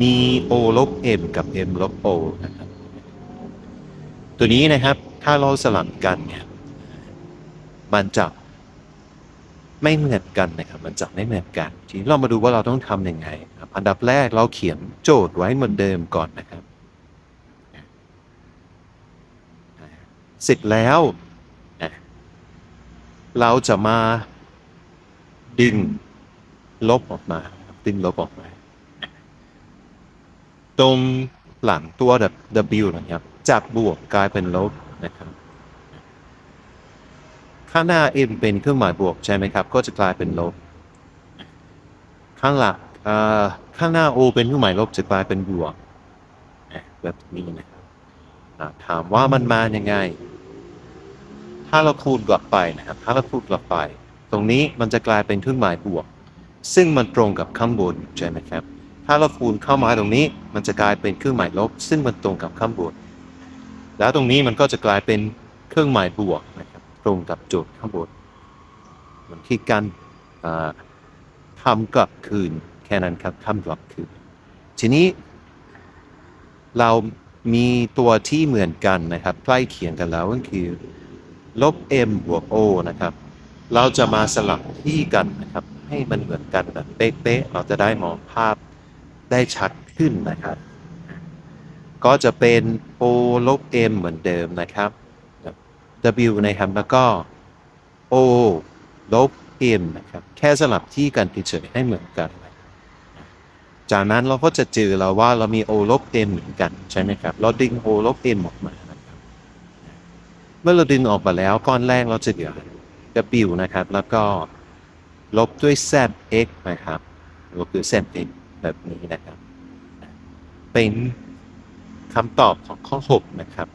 มี o ลบ m กับ m ลบ o นะครับ ตัวนี้นะครับถ้าเราสลับกันเนี่ยมันจะไม่เหมือนกันนะครับ มันจะไม่เหมือนกัน ทีนี้เรามาดูว่าเราต้องทำยังไงครับอันดับแรกเราเขียนโจทย์ไว้เหมือนเดิมก่อนนะครับ เสร็จแล้ว เราจะมาดึงลบออกมา ดึงลบออกมา ตรงหลังตัว W นะครับ จากบวกกลายเป็นลบนะครับ ข้างหน้า m เป็นเครื่องหมายบวกใช่ไหมครับ ก็จะกลายเป็นลบ ข้างหลังเอ่อข้างหน้า o เป็นเครื่องหมายลบจะกลายเป็นบวกแบบนี้นะครับถามว่ามันมายังไง ถ้าเราคูณกลับไปนะครับ ถ้าเราคูณกลับไป ตรงนี้มันจะกลายเป็นเครื่องหมายบวก ซึ่งมันตรงกับข้างบนใช่ไหมครับ ถ้าเราคูณเข้ามาตรงนี้ มันจะกลายเป็นเครื่องหมายลบ ซึ่งมันตรงกับข้างบนแล้วตรงนี้มันก็จะกลายเป็นเครื่องหมายบวกนะครับตรงกับโจทย์ข้างบนมันคือการอ่าทำกลับคืนแค่นั้นครับทำกลับคืน ทีนี้ เรามีตัวที่เหมือนกันนะครับใกล้เคียงกันแล้วก็คือลบ m บวก o นะครับ เราจะมาสลับที่กันนะครับ ให้มันเหมือนกันแบบเป๊ะๆเราจะได้มองภาพ ได้ชัดขึ้นนะครับ ก็จะเป็น o ลบ m เหมือนเดิมนะครับ w นะครับ แล้วก็ o ลบ m นะครับ แค่สลับที่กันเฉยๆให้เหมือนกัน จากนั้นเราก็จะเจอแล้วว่าเรามี o ลบ m เหมือนกันใช่ไหมครับ เราดึง o ลบ m ออกมานะครับ เมื่อเราดึงออกมาแล้วก้อนแรกเราจะเหลือ w นะครับ แล้วก็ลบด้วย z x นะครับลบด้วย z x แบบนี้นะครับ เป็นคำตอบของข้อ 6 นะครับ